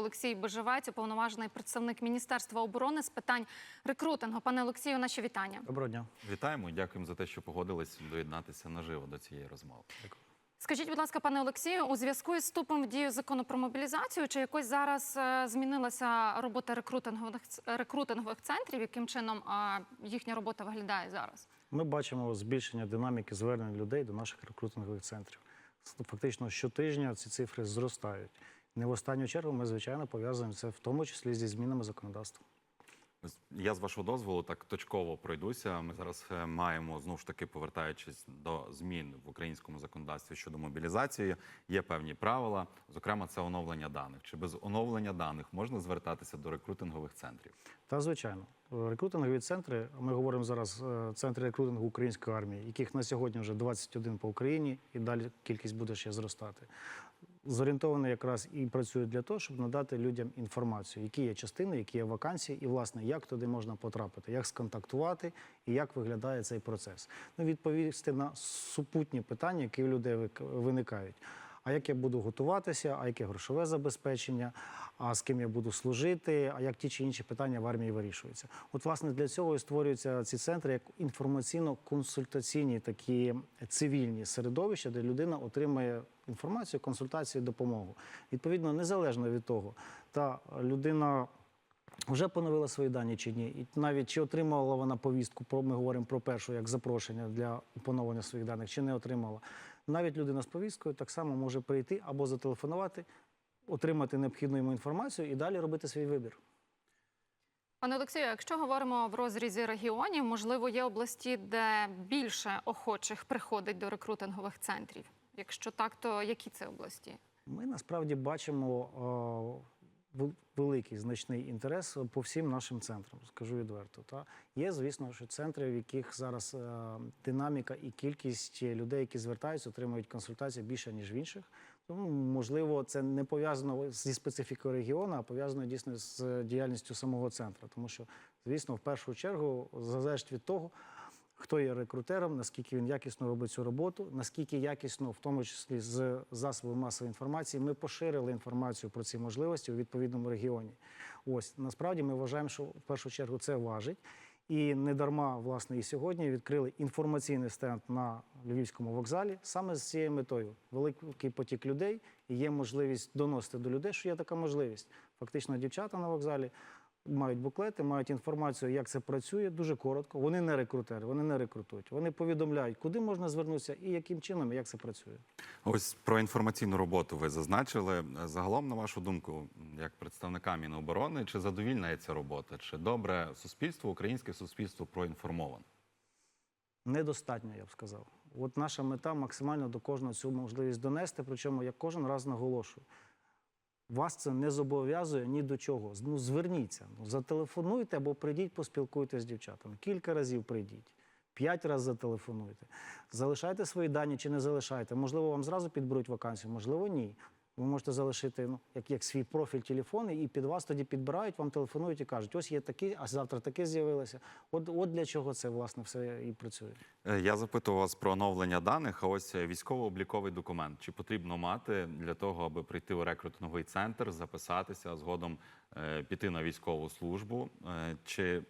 Олексій Бежевець, уповноважений представник Міністерства оборони з питань рекрутингу. Пане Олексію, наші вітання. Доброго дня. Вітаємо і дякуємо за те, що погодились доєднатися наживо до цієї розмови. Скажіть, будь ласка, пане Олексію, у зв'язку із вступом в дію закону про мобілізацію, чи якось зараз е, змінилася робота рекрутингових рекрутингових центрів? Яким чином е, їхня робота виглядає зараз? Ми бачимо збільшення динаміки звернень людей до наших рекрутингових центрів. Фактично щотижня ці цифри зростають. Не в останню чергу ми, звичайно, пов'язуємо це в тому числі зі змінами законодавства. Я з вашого дозволу так точково пройдуся. Ми зараз е, маємо знову ж таки повертаючись до змін в українському законодавстві щодо мобілізації. Є певні правила, зокрема, це оновлення даних. Чи без оновлення даних можна звертатися до рекрутингових центрів? Та звичайно, рекрутингові центри. Ми говоримо зараз е, центри рекрутингу української армії, яких на сьогодні вже 21 по Україні, і далі кількість буде ще зростати. Зорієнтовані якраз і працюють для того, щоб надати людям інформацію, які є частини, які є вакансії, і власне як туди можна потрапити, як сконтактувати і як виглядає цей процес. Ну, відповісти на супутні питання, які у людей виникають. А як я буду готуватися, а яке грошове забезпечення, а з ким я буду служити, а як ті чи інші питання в армії вирішуються. От, власне, для цього і створюються ці центри як інформаційно-консультаційні такі цивільні середовища, де людина отримає інформацію, консультацію, допомогу. Відповідно, незалежно від того, та людина. Вже поновила свої дані чи ні, і навіть чи отримала вона повістку, ми говоримо про першу як запрошення для поновлення своїх даних, чи не отримала. Навіть людина з повісткою так само може прийти або зателефонувати, отримати необхідну йому інформацію і далі робити свій вибір. Пане Олексію, якщо говоримо в розрізі регіонів, можливо, є області, де більше охочих приходить до рекрутингових центрів. Якщо так, то які це області? Ми насправді бачимо е, великий значний інтерес по всім нашим центрам, скажу відверто. Та є, звісно, що центри, в яких зараз е, динаміка і кількість людей, які звертаються, отримують консультації більше ніж в інших. Тому можливо, це не пов'язано зі специфікою регіону, а пов'язано дійсно з діяльністю самого центру. Тому що, звісно, в першу чергу залежить від того, хто є рекрутером, наскільки він якісно робить цю роботу, наскільки якісно, в тому числі з засобів масової інформації, ми поширили інформацію про ці можливості у відповідному регіоні. Ось насправді ми вважаємо, що в першу чергу це важить. І не дарма, власне, і сьогодні відкрили інформаційний стенд на Львівському вокзалі саме з цією метою. Великий потік людей і є можливість доносити до людей, що є така можливість. Фактично, дівчата на вокзалі мають буклети, мають інформацію, як це працює, дуже коротко. Вони не рекрутери, вони не рекрутують. Вони повідомляють, куди можна звернутися і яким чином, як це працює. Ось про інформаційну роботу ви зазначили. Загалом, на вашу думку, як представника Міноборони, чи задовільна є ця робота? Чи добре суспільство, українське суспільство проінформоване? Недостатньо, я б сказав. От наша мета максимально до кожного цю можливість донести, причому я кожен раз наголошую. Вас це не зобов'язує ні до чого. Ну, зверніться, ну, зателефонуйте або прийдіть, поспілкуйтесь з дівчатами. Кілька разів прийдіть, п'ять разів зателефонуйте. Залишайте свої дані чи не залишайте. Можливо, вам зразу підберуть вакансію, можливо, ні. Ви можете залишити ну, як, як свій профіль телефону, і під вас тоді підбирають, вам телефонують і кажуть, ось є такі, а завтра таке з'явилося. От, от для чого це власне все і працює. Е, Я запитував вас про оновлення даних. А ось е, військово-обліковий документ. Чи потрібно мати для того, аби прийти у рекрутинговий центр, записатися, а згодом е, піти на військову службу? Чи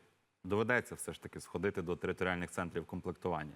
доведеться все ж таки сходити до територіальних центрів комплектування?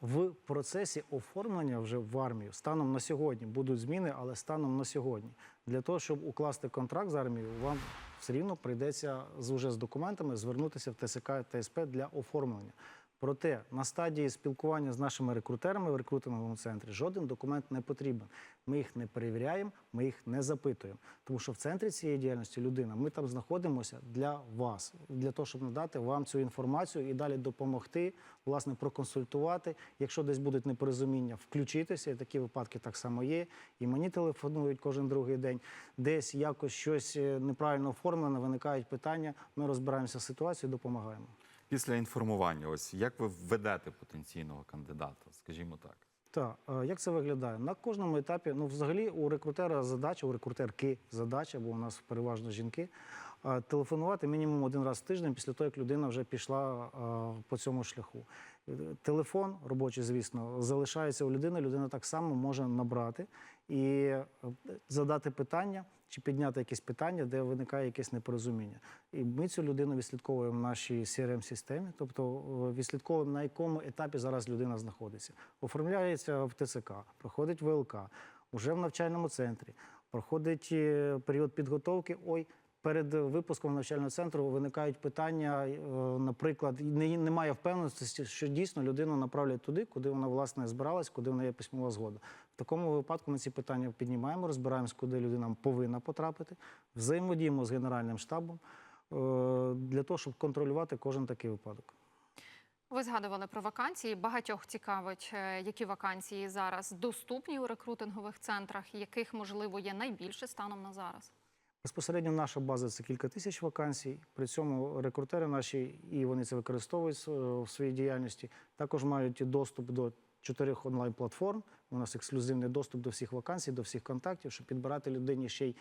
В процесі оформлення вже в армію станом на сьогодні будуть зміни, але станом на сьогодні для того, щоб укласти контракт з армією, вам все рівно прийдеться з уже з документами звернутися в ТСК та СП для оформлення. Проте на стадії спілкування з нашими рекрутерами в рекрутинговому центрі жоден документ не потрібен. Ми їх не перевіряємо, ми їх не запитуємо. Тому що в центрі цієї діяльності людина, ми там знаходимося для вас, для того, щоб надати вам цю інформацію і далі допомогти, власне, проконсультувати. Якщо десь будуть непорозуміння, включитися. І такі випадки так само є. І мені телефонують кожен другий день. Десь якось щось е, неправильно оформлено, виникають питання. Ми розбираємося з ситуацією, допомагаємо. Після інформування, ось як ви введете потенційного кандидата, скажімо так. Так, е, як це виглядає? На кожному етапі, ну, взагалі, у рекрутера задача, у рекрутерки задача, бо у нас переважно жінки, е, телефонувати мінімум один раз в тиждень після того, як людина вже пішла е, по цьому шляху. Телефон робочий, звісно, залишається у людини. Людина так само може набрати і е, задати питання чи підняти якесь питання, де виникає якесь непорозуміння. І ми цю людину відслідковуємо в нашій crm системі тобто е, відслідковуємо, на якому етапі зараз людина знаходиться. Оформляється в ТЦК, проходить ВЛК, уже в навчальному центрі, проходить е, період підготовки. Ой, перед випуском навчального центру виникають питання, е, наприклад, немає впевненості, що дійсно людину направлять туди, куди вона власне збиралась, куди в неї є письмова згода. В такому випадку ми ці питання піднімаємо, розбираємось, куди людина повинна потрапити, взаємодіємо з генеральним штабом е, для того, щоб контролювати кожен такий випадок. Ви згадували про вакансії. Багатьох цікавить, е, які вакансії зараз доступні у рекрутингових центрах, яких можливо є найбільше станом на зараз. Безпосередньо наша база це кілька тисяч вакансій. При цьому рекрутери наші, і вони це використовують в своїй діяльності, також мають доступ до чотирьох онлайн-платформ. У нас ексклюзивний доступ до всіх вакансій, до всіх контактів, щоб підбирати людині ще й е,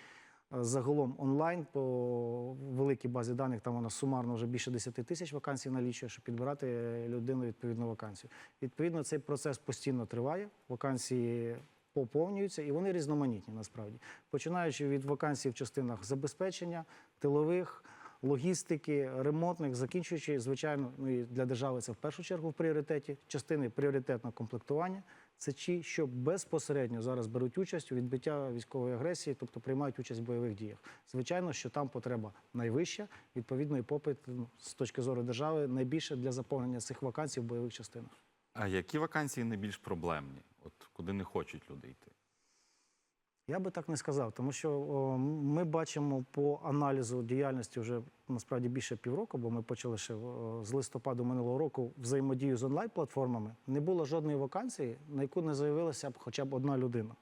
загалом онлайн по великій базі даних. Там нас сумарно вже більше 10 тисяч вакансій налічує, щоб підбирати е, людину відповідну вакансію. Відповідно, цей процес постійно триває. Вакансії поповнюються і вони різноманітні насправді починаючи від вакансій в частинах забезпечення, тилових, логістики, ремонтних, закінчуючи, звичайно, ну і для держави це в першу чергу в пріоритеті. Частини пріоритетного комплектування. Це ті, що безпосередньо зараз беруть участь у відбиття військової агресії, тобто приймають участь в бойових діях. Звичайно, що там потреба найвища, відповідно, і попит ну, з точки зору держави найбільше для заповнення цих вакансій в бойових частинах. А які вакансії найбільш проблемні? От куди не хочуть люди йти? Я би так не сказав, тому що о, ми бачимо по аналізу діяльності вже насправді більше півроку, бо ми почали ще о, з листопаду минулого року взаємодію з онлайн-платформами. Не було жодної вакансії, на яку не заявилася б хоча б одна людина.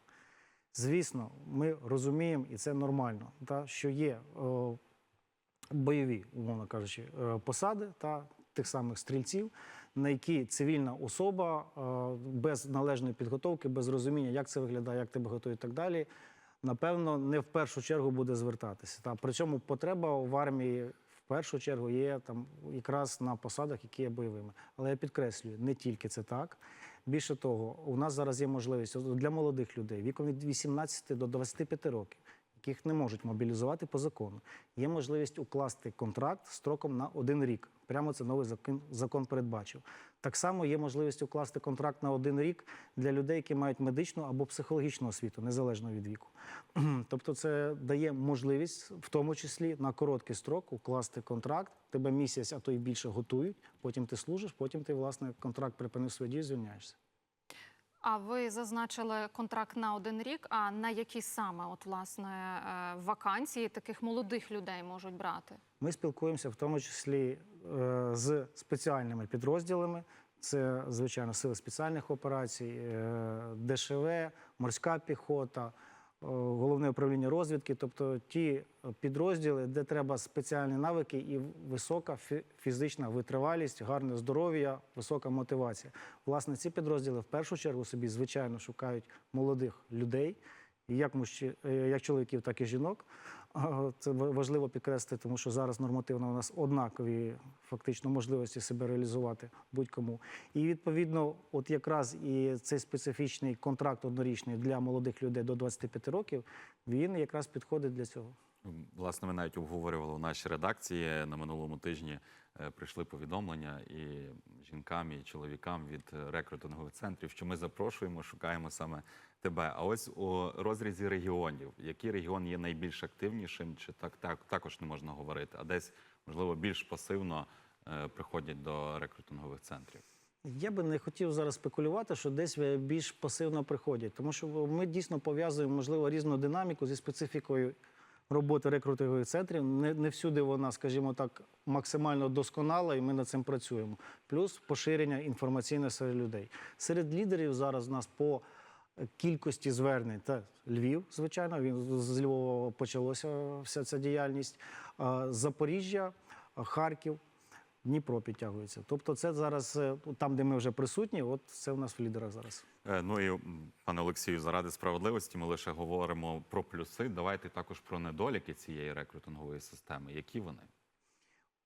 Звісно, ми розуміємо, і це нормально, та, що є о, бойові, умовно кажучи, е, посади та тих самих стрільців, на які цивільна особа е, без належної підготовки, без розуміння, як це виглядає, як тебе готують і так далі, напевно, не в першу чергу буде звертатися. Та причому потреба в армії в першу чергу є там якраз на посадах, які є бойовими. Але я підкреслюю, не тільки це так. Більше того, у нас зараз є можливість для молодих людей віком від 18 до 25 років, яких не можуть мобілізувати по закону. Є можливість укласти контракт строком на один рік. Прямо це новий закон, закон передбачив. Так само є можливість укласти контракт на один рік для людей, які мають медичну або психологічну освіту, незалежно від віку. Тобто, це дає можливість, в тому числі на короткий строк, укласти контракт. Тебе місяць, а то й більше готують. Потім ти служиш, потім ти власне контракт припинив свою дію, звільняєшся. А ви зазначили контракт на один рік. А на які саме от власне е, вакансії таких молодих людей можуть брати? Ми спілкуємося в тому числі е, з спеціальними підрозділами. Це, звичайно, сили спеціальних операцій, е, ДШВ, морська піхота, головне управління розвідки, тобто ті підрозділи, де треба спеціальні навики і висока фізична витривалість, гарне здоров'я, висока мотивація. Власне, ці підрозділи в першу чергу собі, звичайно, шукають молодих людей, як, мужчи- е, як чоловіків, так і жінок. Це важливо підкреслити, тому що зараз нормативно у нас однакові фактично можливості себе реалізувати будь-кому. І відповідно, от якраз і цей специфічний контракт однорічний для молодих людей до 25 років, він якраз підходить для цього. Власне, ми навіть обговорювали у нашій редакції на минулому тижні. е, Прийшли повідомлення і жінкам, і чоловікам від е, рекрутингових центрів, що ми запрошуємо, шукаємо саме тебе. А ось у розрізі регіонів, який регіон є найбільш активнішим, чи так, так також не можна говорити, а десь можливо більш пасивно е, приходять до рекрутингових центрів. Я би не хотів зараз спекулювати, що десь більш пасивно приходять, тому що ми дійсно пов'язуємо, можливо, різну динаміку зі специфікою роботи рекрутингових центрів. Не, не всюди вона, скажімо так, максимально досконала, і ми над цим працюємо. Плюс поширення інформаційне серед людей. Серед лідерів зараз у нас по кількості звернень та Львів, звичайно, він з Львова почалася вся ця діяльність. Запоріжжя, Харків. Дніпро підтягується. Тобто, це зараз е, там, де ми вже присутні, от це у нас в лідерах зараз. Е, Ну і пане Олексію, заради справедливості ми лише говоримо про плюси. Давайте також про недоліки цієї рекрутингової системи. Які вони?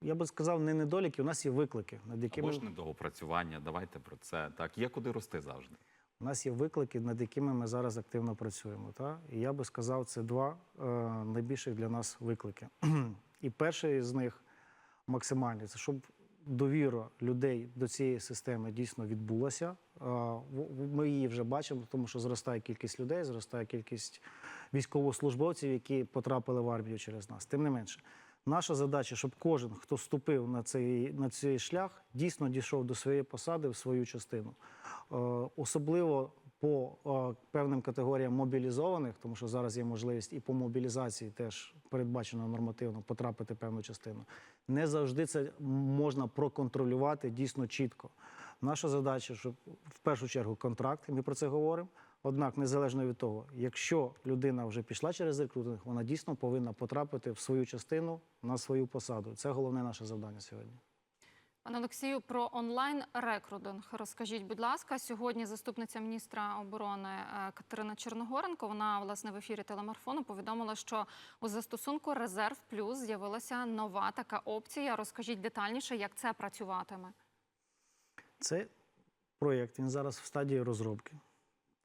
я би сказав, не недоліки, у нас є виклики, над якими Або ж недоопрацювання. Давайте про це. Так, є куди рости завжди. У нас є виклики, над якими ми зараз активно працюємо. Та? І я би сказав, це два е, найбільших для нас виклики. І перший з них максимальний це щоб довіра людей до цієї системи дійсно відбулася. Е, Ми її вже бачимо, тому що зростає кількість людей, зростає кількість військовослужбовців, які потрапили в армію через нас. Тим не менше, наша задача, щоб кожен, хто ступив на цей, на цей шлях, дійсно дійшов до своєї посади в свою частину. Е, Особливо по е, певним категоріям мобілізованих, тому що зараз є можливість і по мобілізації теж передбачено нормативно потрапити в певну частину. Не завжди це можна проконтролювати дійсно чітко. Наша задача, щоб в першу чергу контракт, ми про це говоримо. Однак, незалежно від того, якщо людина вже пішла через рекрутинг, вона дійсно повинна потрапити в свою частину на свою посаду. Це головне наше завдання сьогодні. Пане Олексію, про онлайн рекрутинг розкажіть, будь ласка. Сьогодні заступниця міністра оборони е, Катерина Чорногоренко. Вона власне в ефірі телемарафону повідомила, що у застосунку Резерв Плюс з'явилася нова така опція. Розкажіть детальніше, як це працюватиме. Це проєкт, він зараз в стадії розробки.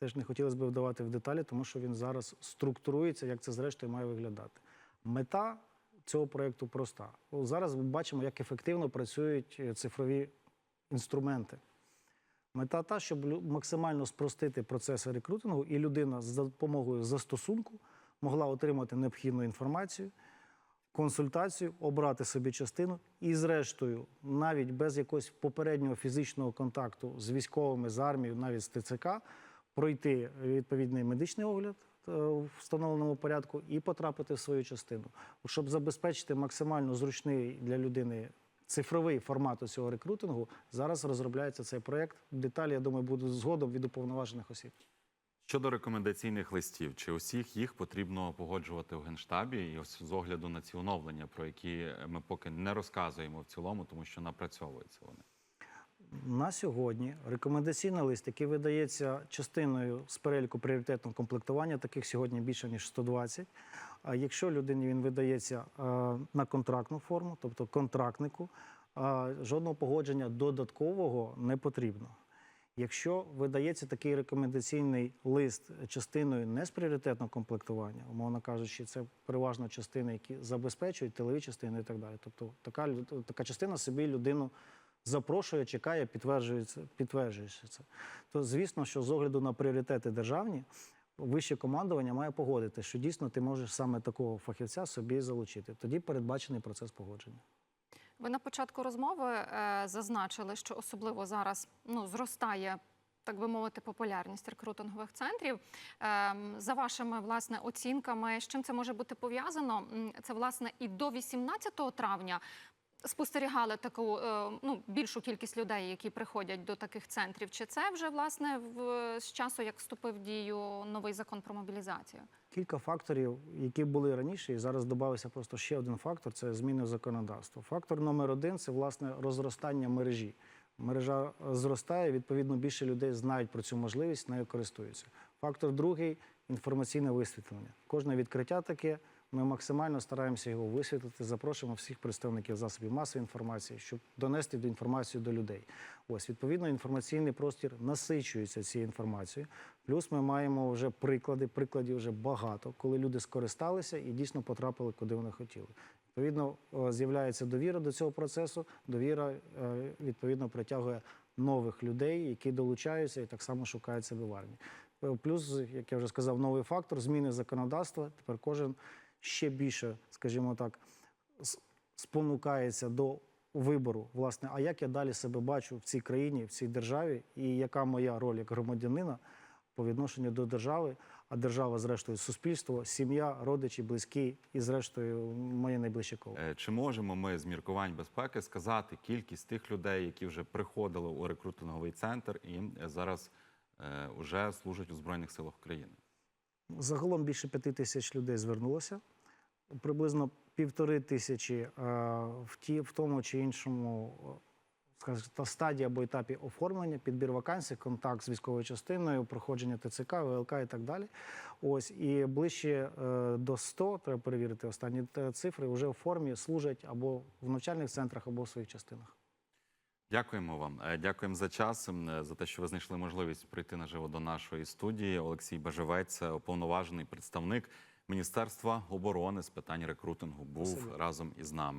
Теж не хотілося б вдавати в деталі, тому що він зараз структурується, як це зрештою має виглядати. Мета цього проєкту проста. Зараз ми бачимо, як ефективно працюють е, цифрові інструменти. Мета та, щоб максимально спростити процеси рекрутингу, і людина за допомогою застосунку могла отримати необхідну інформацію, консультацію, обрати собі частину і, зрештою, навіть без якогось попереднього фізичного контакту з військовими, з армією, навіть з ТЦК, пройти відповідний медичний огляд е, в встановленому порядку і потрапити в свою частину. Щоб забезпечити максимально зручний для людини цифровий формат цього рекрутингу, зараз розробляється цей проєкт. Деталі, я думаю, будуть згодом від уповноважених осіб. Щодо рекомендаційних листів, чи усіх їх потрібно погоджувати в генштабі? І ось з огляду на ці оновлення, про які ми поки не розказуємо в цілому, тому що напрацьовуються вони. На сьогодні рекомендаційний лист, який видається частиною з переліку пріоритетного комплектування, таких сьогодні більше ніж 120. А якщо людині він видається е, на контрактну форму, тобто контрактнику, е, жодного погодження додаткового не потрібно. Якщо видається такий рекомендаційний лист частиною не з пріоритетного комплектування, умовно кажучи, це переважно частини, які забезпечують тилові частини і так далі. Тобто така, така частина собі людину запрошує, чекає, підтверджується, підтверджується це. То звісно, що з огляду на пріоритети державні, вище командування має погодити, що дійсно ти можеш саме такого фахівця собі залучити. Тоді передбачений процес погодження. Ви на початку розмови е, зазначили, що особливо зараз ну, зростає. Так би мовити, популярність рекрутингових центрів. Ем, за вашими власне оцінками, з чим це може бути пов'язано? Це власне і до 18 травня спостерігали таку е, ну, більшу кількість людей, які приходять до таких центрів. Чи це вже власне в з часу, як вступив в дію новий закон про мобілізацію? Кілька факторів, які були раніше, і зараз додався просто ще один фактор це зміни в законодавство. Фактор номер один це власне розростання мережі. Мережа зростає, відповідно, більше людей знають про цю можливість, нею користуються. Фактор другий інформаційне висвітлення. Кожне відкриття таке. Ми максимально стараємося його висвітлити, запрошуємо всіх представників засобів масової інформації, щоб донести до інформацію до людей. Ось відповідно інформаційний простір насичується цією інформацією. Плюс ми маємо вже приклади, прикладів вже багато, коли люди скористалися і дійсно потрапили, куди вони хотіли. Відповідно, з'являється довіра до цього процесу. Довіра е, відповідно притягує нових людей, які долучаються і так само шукають себе в армії. Е, Плюс, як я вже сказав, новий фактор зміни законодавства. Тепер кожен ще більше, скажімо так, спонукається до вибору, власне, а як я далі себе бачу в цій країні, в цій державі, і яка моя роль як громадянина по відношенню до держави, а держава, зрештою, суспільство, сім'я, родичі, близькі і, зрештою, моє найближче коло. Е, Чи можемо ми з міркувань безпеки сказати кількість тих людей, які вже приходили у рекрутинговий центр і е, зараз е, вже служать у Збройних силах України? Загалом більше п'яти тисяч людей звернулося. Приблизно півтори тисячі е, в, ті, в тому чи іншому, е, скажімо, та стадії або етапі оформлення, підбір вакансій, контакт з військовою частиною, проходження ТЦК, ВЛК і так далі. Ось і ближче е, до 100, треба перевірити останні цифри, вже в формі служать або в навчальних центрах, або в своїх частинах. Дякуємо вам. Дякуємо за час, за те, що ви знайшли можливість прийти наживо до нашої студії. Олексій Бажевець, уповноважений представник Міністерства оборони з питань рекрутингу, був Спасибо. разом із нами.